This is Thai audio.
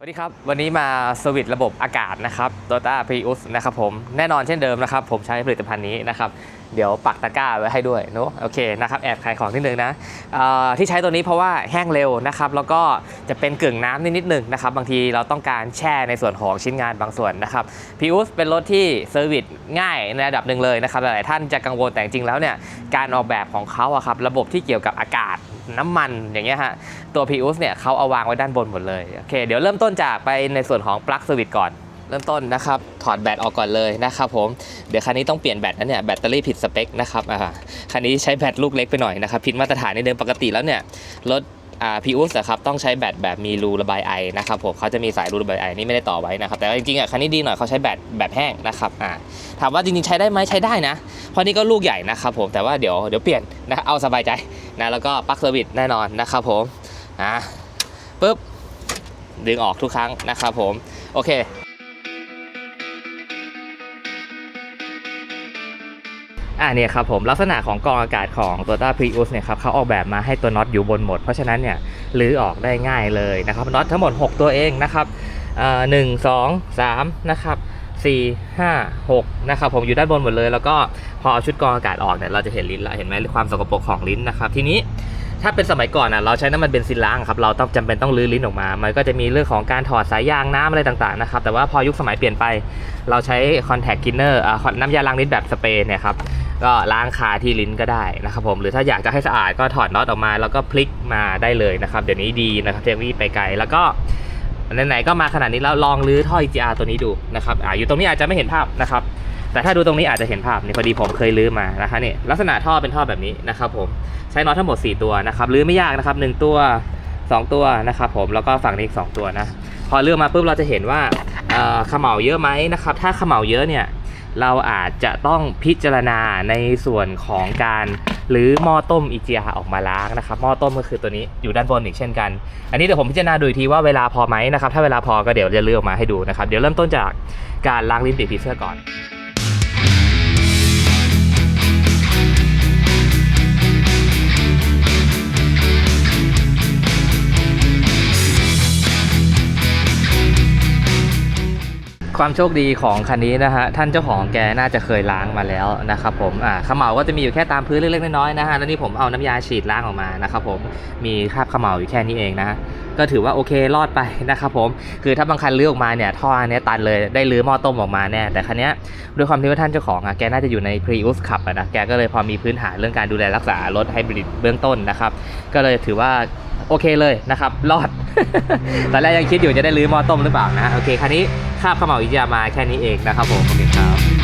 สวัสดีครับ วันนี้มาสวิตระบบอากาศนะครับ Toyota Prius นะครับผมแน่นอนเช่นเดิมนะครับ ผมใช้ผลิตภัณฑ์นี้นะครับ เดี๋ยวปักตะกร้าไว้ให้ด้วยเนอะโอเคนะครับแอบขายของนิดนึงนะที่ใช้ตัวนี้เพราะว่าแห้งเร็วนะครับ แล้วก็จะเป็นกึ่งน้ำนิดๆหนึ่งนะครับ บางทีเราต้องการแช่ในส่วนของชิ้นงานบางส่วนนะครับ Prius เป็นรถที่เซอร์วิสง่ายในระดับหนึ่งเลยนะครับหลายท่านจะกังวลแต่จริงแล้วเนี่ยการออกแบบของเขาอะครับระบบที่เกี่ยวกับอากาศ น้ำมันอย่างเงี้ยฮะตัว Prius เนี่ยเขาเอาวางไว้ด้านบนหมดเลยโอเคเดี๋ยวเริ่มต้นจากไปในส่วนของปลั๊กสวิตช์ก่อนเริ่มต้นนะครับถอดแบตออกก่อนเลยนะครับผมเดี๋ยวคันนี้ต้องเปลี่ยนแบตนะเนี่ยแบตเตอรี่ผิดสเปคนะครับอ่าคันนี้ใช้แบตลูกเล็กไปหน่อยนะครับผิดมาตรฐานในเดิมปกติแล้วเนี่ยรถอ่า Prius อะครับต้องใช้แบตแบบมีรูระบายไอนะครับผมเขาจะมีสายรูระบายไอนี่ไม่ได้ต่อไว้นะครับแต่จริงๆอะคันนี้ดีหน่อยเขาใช้แบตแบบแห้งนะครับอ่าถามว่าจริงๆใช้ได้ไหมใช้ได้นะเพราะนี่ก็ลูกใหญ่นะครับผมแต่ว่าเดี๋ยวเดี๋ยวเปลี่ยนนะเอาสบายใจ นะแล้วก็ปลั๊กเซอร์วิสแน่นอนนะครับผมอะปุ๊บดึงออกทุกครั้งนะครับผม โอเคอ่าเนี่ยครับผมลักษณะของกองอากาศของ Toyota Prius เนี่ยครับเขาออกแบบมาให้ตัวน็อตอยู่บนหมด เพราะฉะนั้นเนี่ยลื้อออกได้ง่ายเลยนะครับน็อตทั้งหมด 6 ตัวเองนะครับอ่าหนึ่งสองสามนะครับ สี่ห้าหกนะครับผมอยู่ด้านบนหมดเลย แล้วก็พอเอาชุดกรองอากาศออกเนี่ยเราจะเห็นลิ้นละเห็นไหมความสกปรกของลิ้นนะครับทีนี้ถ้าเป็นสมัยก่อนอะเราใช้น้ำมันเบนซินล้างครับเราต้องจำเป็นต้องลื้อลิ้นออกมา มันก็จะมีเรื่องของการถอดสายยางน้ำอะไรต่างๆนะครับแต่ว่าพอยุคสมัยเปลี่ยนไป เราใช้ contact cleaner อ่าน้ำยาล้างลิ้นแบบสเปรย์เนี่ยครับก็ล้างคาที่ลิ้นก็ได้นะครับผมหรือถ้าอยากจะให้สะอาดก็ถอดน็อตออกมา แล้วก็พลิกมาได้เลยนะครับเดี๋ยวนี้ดีนะครับเทคโนโลยีไปไกลแล้วก็ ไหนๆก็มาขนาดนี้แล้วลองรื้อท่อ EGR ตัวนี้ดูนะครับอ่าอยู่ตรงนี้อาจจะไม่เห็นภาพนะครับแต่ถ้าดูตรงนี้อาจจะเห็นภาพนี่พอดีผมเคยลื้อมานะคะนี่ลักษณะท่อเป็นท่อแบบนี้นะครับผมใช้น็อตทั้งหมด 4 ตัวนะครับลื้อไม่ยากนะครับ 1 ตัว 2 ตัวนะครับผมแล้วก็ฝั่งนี้อีก 2 ตัวนะพอเลือมาปุ๊บเราจะเห็นว่าเอ่อเขม่าเยอะไหมนะครับถ้าเขม่าเยอะเนี่ย เราอาจจะต้องพิจารณาในส่วนของการหรือหม้อต้มอีจียออกมาล้างนะครับหม้อต้มก็คือตัวนี้อยู่ด้านบนอีกเช่นกัน อันนี้เดี๋ยวผมพิจารณาดูอีกทีว่าเวลาพอไหมนะครับถ้าเวลาพอก็เดี๋ยวจะเลือกออกมาให้ดูนะครับเดี๋ยวเริ่มต้นจากการล้างลิ้นปีกผีเสื้อก่อน ความโชคดีของคันนี้นะฮะท่านเจ้าของแกน่าจะเคยล้างมาแล้วนะครับผมอ่าขมเหลาก็จะมีอยู่แค่ตามพื้นเล็กๆน้อยๆนะฮะแล้วนี่ผมเอาน้ำยาฉีดล้างออกมานะครับผมมีคราบขมเหลาอยู่แค่นี้เองนะก็ถือว่าโอเครอดไปนะครับผมคือถ้าบางคันลื้อออกมาเนี่ยท่ออันเนี้ยตันเลยได้ลื้อหม้อต้มออกมาแน่แต่คันเนี้ยด้วยความที่ว่าท่านเจ้าของอะแกน่าจะอยู่ใน Prius ขับนะแกก็เลยพอมีพื้นฐานเรื่องการดูแลรักษารถไฮบริดเบื้องต้นนะครับก็เลยถือว่าโอเคเลยนะครับรอด ตอนแรกยังคิดอยู่จะได้ลื้อหม้อต้มหรือเปล่านะโอเคคันนี้คาบขมเหลาอิจยามาแค่นี้เองนะครับผมโอเคครับ